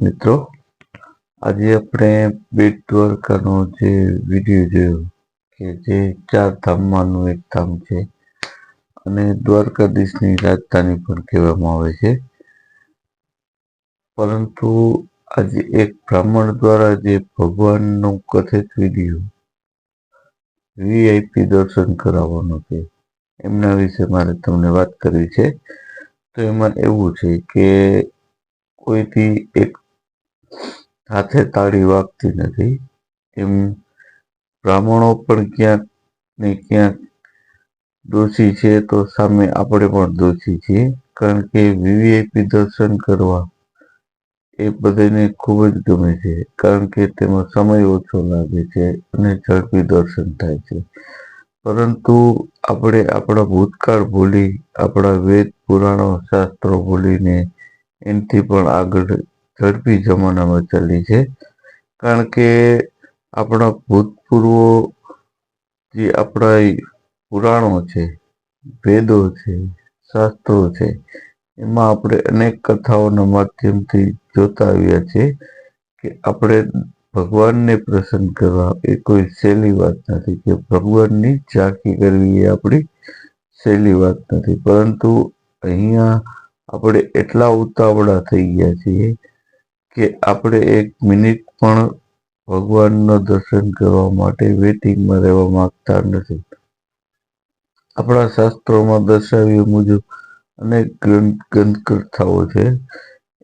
મિત્રો, આજે આપણે બેટ દ્વારકાનો જે વીડિયો જોયો કે જે ચાર ધામમાંનું એક ધામ છે અને દ્વારકાધીશની રાજધાની પણ કહેવામાં આવે છે. પરંતુ આજે એક બ્રાહ્મણ દ્વારા જે ભગવાનનું કથિત વીડિયો વીઆઈપી દર્શન કરાવવાનો છે, એમના વિશે મારે તમને વાત કરવી છે. તો એમાં એવું છે કે કોઈથી એક સાથે તાળી વાગતી નથી. એમ બ્રાહ્મણો પણ ક્યાંક ને ક્યાંક દોષી છે તો સામે આપણે પણ દોષી છીએ. કારણ કે વીવીઆઈપી દર્શન કરવા એ બધાને ખૂબ જ ગમે છે. કારણ કે તેમાં સમય ઓછો લાગે છે અને ઝડપી દર્શન થાય છે. પરંતુ આપણે આપણા ભૂતકાળ ભૂલી, આપણા વેદ પુરાણો શાસ્ત્રો ભૂલીને એનાથી પણ આગળ ઝડપી જમાનામાં ચાલી છે. કારણ કે આપણા ભૂતપૂર્વો જે આપણા પુરાણો છે, વેદો છે, શાસ્ત્રો છે, એમાં આપણે અનેક કથાઓના માધ્યમથી જોતા આવ્યા છે કે આપણે ભગવાનને પ્રસન્ન કરવા એ કોઈ સહેલી વાત નથી કે ભગવાનની ઝાંખી કરવી એ આપણી સહેલી વાત નથી. પરંતુ અહીંયા આપણે એટલા ઉતાવળા થઈ ગયા છીએ કે આપણે એક મિનિટ પણ ભગવાનનો દર્શન કરવા માટે વેટિંગમાં રહેવા માંગતા નથી. આપણા શાસ્ત્રોમાં દર્શાવ્યા મુજબ અનેક ગ્રંથ ગ્રંથકથાઓ છે.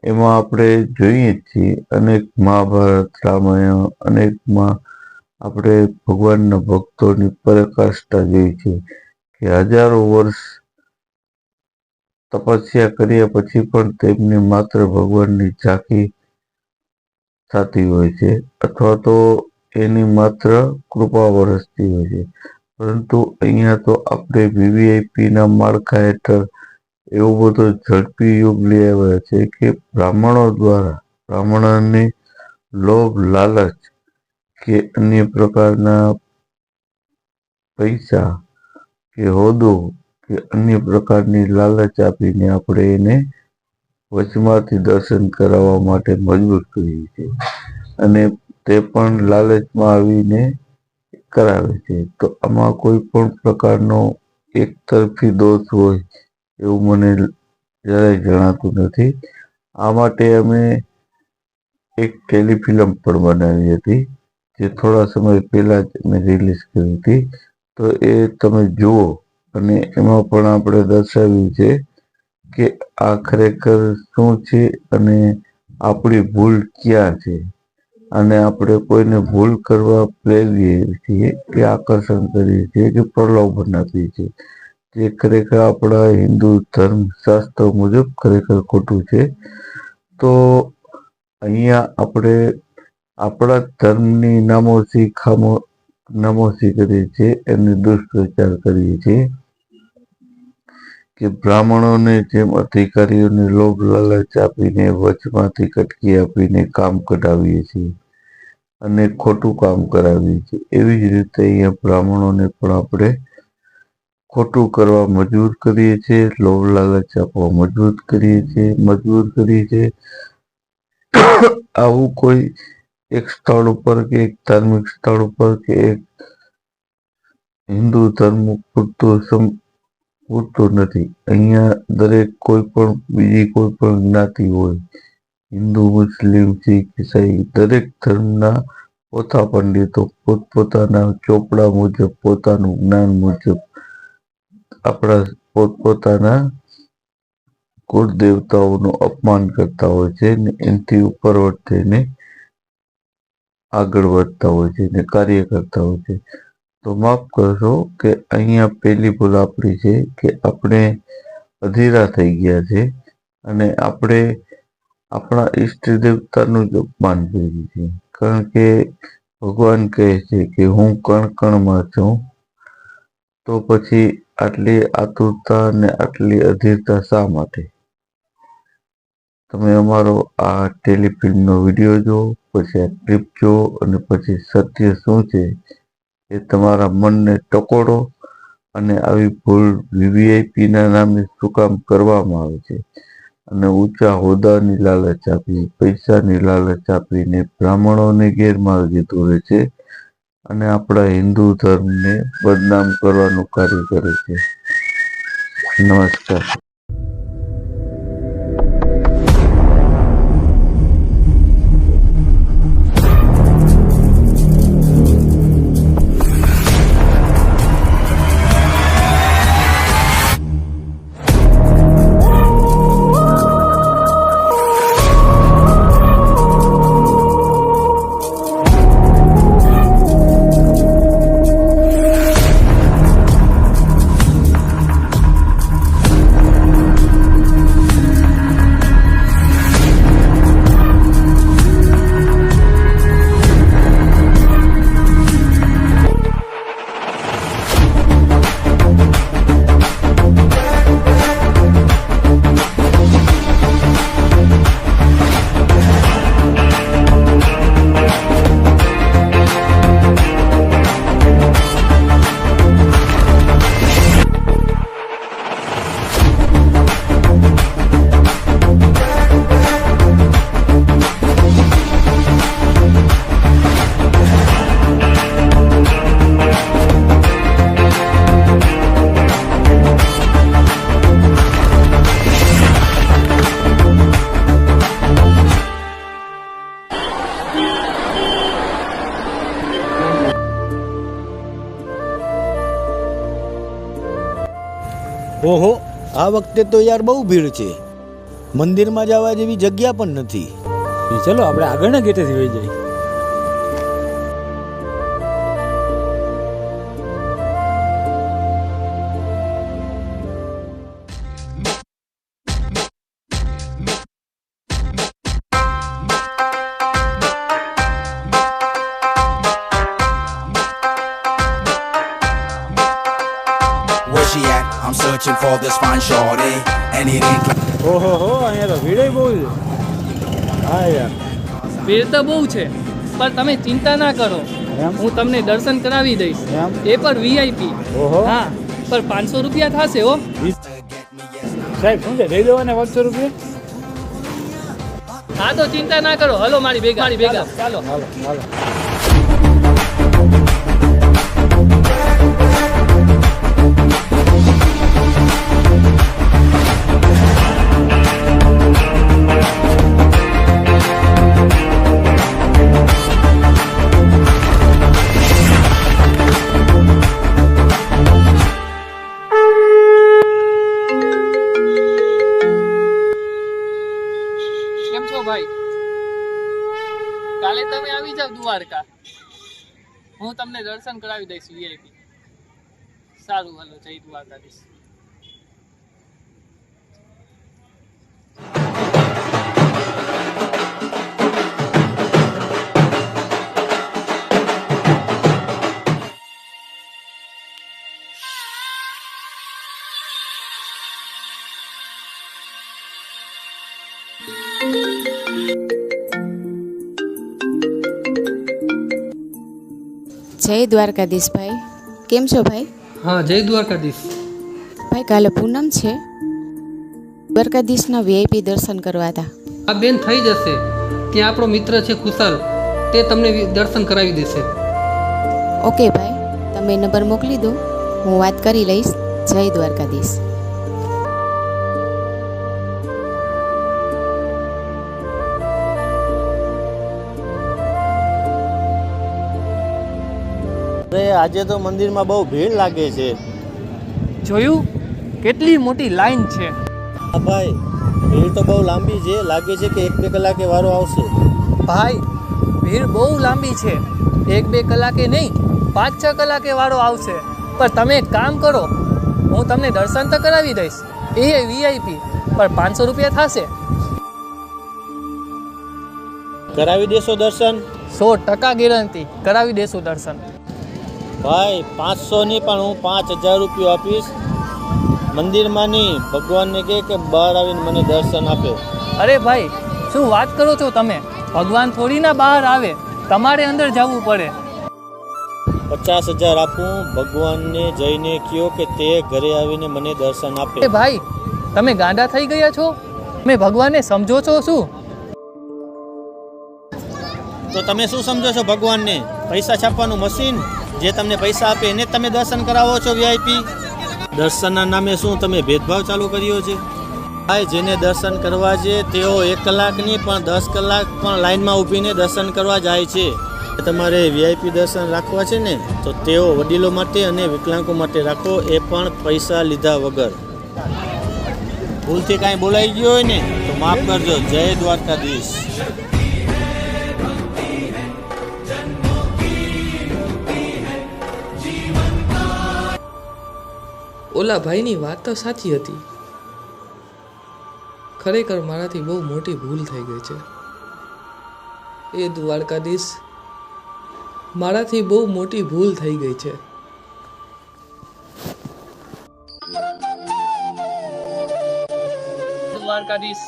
એમાં આપણે જોઈએ છીએ અનેક મહાભારત, રામાયણ, અનેકમાં આપણે ભગવાનના ભક્તોની પરાકાષ્ઠા જોઈ છે કે હજારો વર્ષ તપસ્યા કર્યા પછી પણ તેમની માત્ર ભગવાનની ઝાંખી થતી હોય છે અથવા તો એની માત્ર કૃપા વરસતી હોય છે. પરંતુ અહીંયા તો આપણે વીવીઆઈપીના માળખા હેઠળ એવો બધો ઝડપી યુગ લઈ આવ્યા છે કે બ્રાહ્મણો દ્વારા, બ્રાહ્મણોને લોભ, લાલચ કે અન્ય પ્રકારના પૈસા કે હોદ્દો કે અન્ય પ્રકારની લાલચ આપીને આપણે એને વચમાંથી દર્શન કરાવવા માટે મજબૂર કરીએ છીએ. અને તે પણ લાલચમાં આવીને કરાવે છે. તો આમાં કોઈ પણ પ્રકારનો એક તરફી દોષ હોય એવું મને જરાય જણાતું નથી. આ માટે અમે એક ટેલિફિલ્મ પણ બનાવી હતી, જે થોડા સમય પહેલા જ મેં રિલીઝ કરી હતી. તો એ તમે જુઓ અને એમાં પણ આપણે દર્શાવ્યું છે કે આ ખરેખર શું છે અને આપણી ભૂલ ક્યાં છે? અને આપણે કોઈને ભૂલ કરવા પ્રેરીએ છીએ કે આકર્ષણ કરીએ છીએ કે પ્રલોભન આપીએ છીએ જે ખરેખર આપણા હિન્દુ ધર્મ શાસ્ત્ર મુજબ ખરેખર ખોટું છે. તો અહીંયા આપણે આપણા ધર્મની નામોસી ખામો નમોસી કરીએ છીએ એમની દુષ્પ્રચાર કરીએ છીએ. કે બ્રાહ્મણોને જેમ અધિકારીઓને લોભ લાલચ આપીને વચમાંથી કટકી આપીને કામ કઢાવીએ છીએ અને ખોટું કામ કરાવીએ છીએ, એવી જ રીતે અહીંયા બ્રાહ્મણોને પણ આપણે ખોટું કરવા મજબૂર કરીએ છીએ, લોભ લાલચ આપવા મજબૂર કરીએ છીએ, મજબૂર કરીએ છીએ. આવું કોઈ એક સ્થળ ઉપર કે એક ધાર્મિક સ્થળ ઉપર કે એક હિન્દુ ધર્મ પૂરતું પૂરતું નથી. અહીંયા દરેક કોઈ પણ, બીજી કોઈ પણ જ્ઞાતિ હોય, હિન્દુ, મુસ્લિમ, શીખ, ઈસાઈ, દરેક ધર્મના પોતા પંડિતો, પોતપોતાના ચોપડા મુજબ, પોતાનું જ્ઞાન મુજબ, આપણા પોતપોતાના કુળ દેવતાઓનું અપમાન કરતા હોય છે ને એનાથી ઉપર થઈને આગળ વધતા હોય છે ને કાર્ય કરતા હોય છે. તો માફ કરશો કે અહીંયા પહેલી ભૂલ આપણી છે કે આપણે અધીરા થઈ ગયા છે અને આપણે આપણા ઈષ્ટ દેવતાનું જ અપમાન કર્યું છે. કારણ કે ભગવાન કહે છે કે હું કણ કણમાં છું, તો પછી આટલી આતુરતા અને આટલી અધીરતા શા માટે? તમે અમારો આ ટેલિફિલ્મનો વીડિયો જો પછી આ ક્લિપ જો અને પછી સત્ય શું છે એ તમારા મનને ટકોરો અને આવી ભૂલ વીવીઆઈપીના નામે શું કામ કરવામાં આવે છે? અને ઊંચા હોદ્દાની લાલચ આપી, પૈસાની લાલચ આપીને બ્રાહ્મણોને ગેરમાર્ગે દોરે છે અને આપણા હિન્દુ ધર્મને બદનામ કરવાનું કાર્ય કરે છે. નમસ્કાર. ઓહો, આ વખતે તો યાર બહુ ભીડ છે. મંદિરમાં જવા જેવી જગ્યા પણ નથી. ચલો, આપણે આગળના ગેટેથી વહી જઈએ. I'm searching for this fine shorty, and it ain't. ઓહો હો અહીંયા તો ભીડે બહુ છે. હા યાર. ભીડ તો બહુ છે પણ તમે ચિંતા ના કરો. એમ? હું તમને દર્શન કરાવી દઈશ. એમ? એ પણ વીઆઈપી ઓહો. હા પણ પાંચસો રૂપિયા થશે હો. સાહેબ શું છે દઈ દેવાને પાંચસો રૂપિયા? હા તો ચિંતા ના કરો. હલો મારી ભેગા મારી ભેગા. ચાલો હાલો હાલો. તમે આવી જાવ દ્વારકા. હું તમને દર્શન કરાવી દઈશ વીઆઈપી સારું હાલો જય દ્વારકાધીશ. જય દ્વારકાધીશ ભાઈ. કેમ છો ભાઈ? હા જય દ્વારકાધીશ. ભાઈ કાલે પૂનમ છે. દ્વારકાધીશના વીઆઈપી દર્શન કરવા હતા. આ બેન થઈ જશે. ત્યાં આપણો મિત્ર છે કુશલ તે તમને દર્શન કરાવી દેશે. ઓકે ભાઈ તમે નંબર મોકલી દો. હું વાત કરી લઈશ. જય દ્વારકાધીશ. અરે આજે તો મંદિરમાં બહુ ભીડ લાગે છે. જોયું? કેટલી મોટી લાઈન છે. હા ભાઈ ભીડ તો બહુ લાંબી છે. લાગે છે કે એક બે કલાકે વારો આવશે. ભાઈ ભીડ બહુ લાંબી છે. એક બે કલાકે નહીં પાંચ છ કલાકે વાળો આવશે. પણ તમે એક કામ કરો હું તમને દર્શન તો કરાવી દઈશ. એ વીઆઈપી પણ પાંચસો રૂપિયા થશે. કરાવી દેશો દર્શન. સો ટકા ગેરંટી. કરાવી દેશું દર્શન. ભાઈ પાંચસો ની પણ હું પાંચ હજાર રૂપિયા આપીશ. મંદિરમાં નહીં ભગવાનને કહે કે બહાર આવીને મને દર્શન આપે. અરે ભાઈ શું વાત કરો છો તમે? ભગવાન થોડી ના બહાર આવે. તમારે અંદર જવું પડે. પચાસ હજાર આપું. ભગવાનને જઈને કયો કે તે ઘરે આવીને મને દર્શન આપે. ભાઈ તમે ગાંડા થઈ ગયા છો? તમે ભગવાનને સમજો છો શું? તો તમે શું સમજો છો ભગવાનને? પૈસા છાપવાનું મશીન? જે તમને પૈસા આપે એને તમે દર્શન કરાવો છો વીઆઈપી દર્શનના નામે શું તમે ભેદભાવ ચાલુ કર્યો છે? ભાઈ, જેને દર્શન કરવા છે, તેઓ એક કલાકની પણ દસ કલાક પણ લાઇનમાં ઊભીને દર્શન કરવા જાય છે. તમારે વીઆઈપી દર્શન રાખવા છે ને, તો તેઓ વડીલો માટે અને વિકલાંગો માટે રાખો, એ પણ પૈસા લીધા વગર. ભૂલથી કાંઈ બોલાઈ ગયો હોય ને, તો માફ કરજો. જય દ્વારકાધીશ. ઓલા ભાઈની વાત તો સાચી હતી. ખરેખર મારાથી બહુ મોટી ભૂલ થઈ ગઈ છે. એ દ્વારકાધીશ, મારાથી બહુ મોટી ભૂલ થઈ ગઈ છે. દ્વારકાધીશ,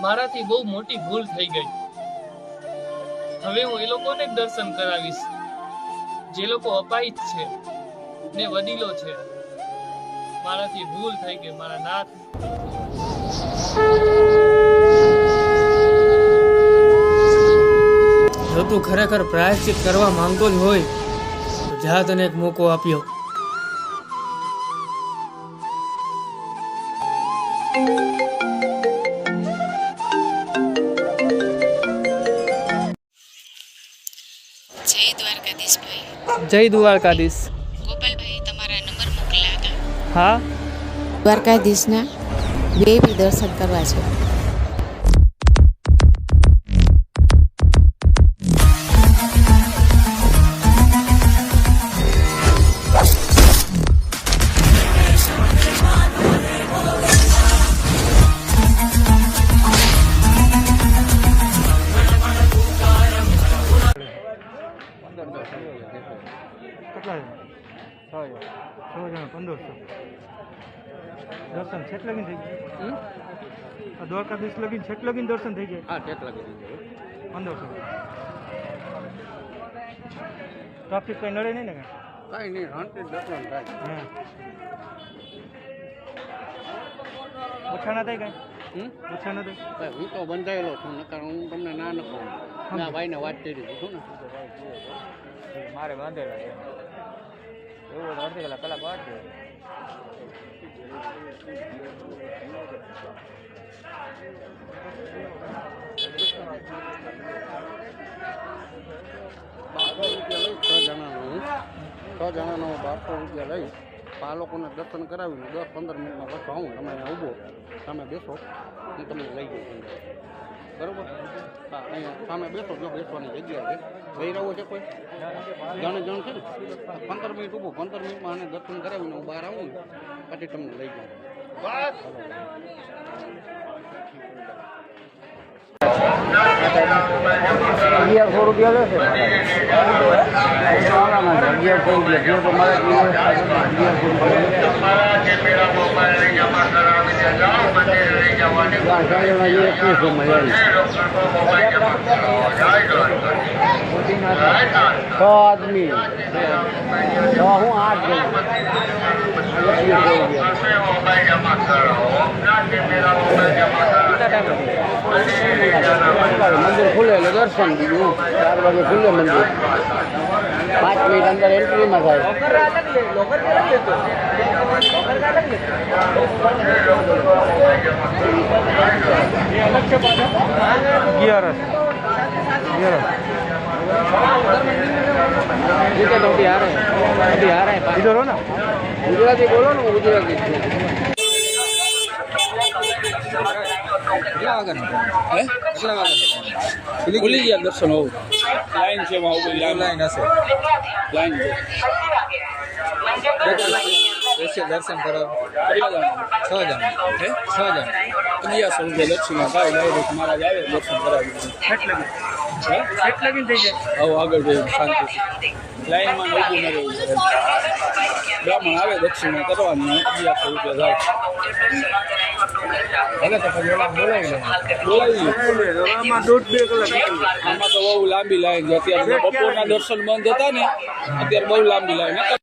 મારાથી બહુ મોટી ભૂલ થઈ ગઈ. હવે હું એ લોકોને દર્શન કરાવીશ. જે લોકો અપાહિત છે ને વડીલો છે. મારાથી ભૂલ થઈ ગઈ મારા નાથ. જો તું ખરેખર પ્રાયશ્ચિત કરવા માંગતો જ હોય તો જા તને એક મોકો આપ્યો. જય દ્વારકાધીશ જય દ્વારકાધીશ. હા. દ્વારકાધીશના બે બી દર્શન કરવા છે. છેક લગીન થઈ જાય આ દ્વારકાધીશ લગીન છેક લગીન દર્શન થઈ જાય. હા ટેક લાગી પંદરસો ટ્રાફિક કઈ નડે નહીં ને કાંઈ? કાંઈ નહીં શાંતિ દર્શન થાય. હા. ઓછા ના થાય કાંઈ? હમ? ઓછા ના થાય હું તો બંધાયેલો છું નકર હું તમને ના ન કહું. ના ભાઈને વાત કરી દીધી છું ને? મારે બાંધેલા છે એવું અડધી કલાક કલાક વાત છે જણાનો. હું બારસો રૂપિયા લઈ. આ લોકોને દર્શન કરાવીને દસ પંદર મિનિટમાં પાછો આવું. તમે અહીંયા ઊભો. તમે બેસો. હું તમને લઈ જઈશ. બરોબર? સામે બેસો જો બેસવાની જગ્યા છે. લઈ રહ્યો છે કોઈ? જાણે જણ છે ને? પંદર મિનિટ ઊભો, પંદર મિનિટમાં આને દર્શન કરાવીને હું બહાર આવું પછી તમને લઈ જાઉં. અગિયારસો રૂપિયા છે. અગિયારસો રૂપિયા અગિયારસો મારે છ આદમી છ હું આઠ મંદિર ખુલે એટલે દર્શન બીજું ચાર વાગે ખુલે મંદિર પાંચ મિનિટ અંદર એન્ટ્રીમાં થાય અગિયારસ. અગિયારસ. ઠીક તો અભી આ રહે અભી આ રહે ઇધર હો ના ગુજરાતી બોલો ને ગુજરાતી ખુલી ગયા દર્શન હોવું. લાઈન છે લાઈન હશે. લાઈન છે. દર્શન. કરાવ. છ જણ. હે? છ જણ. અગિયારસો રૂપિયા લક્ષ્મીમાં ભાઈ ડાયરેક્ટ મહારાજ આવે દર્શન કરાવી હે એટલે થઈ જાય? હવે આગળ જઈ શાંતિ લાઈનમાં ને ન રહેવું પડે બ્રાહ્મણ આવે દક્ષિણા કરવાની અગિયારસો રૂપિયા જાય. ભલે તો પછી ઓલા બોલાવી લે. બોલાવી આમાં દોઢ બે કલાક આમાં તો બહુ લાંબી લાઈન છે. અત્યારે બપોરના દર્શન બંધ હતા ને અત્યારે બહુ લાંબી લાઈન.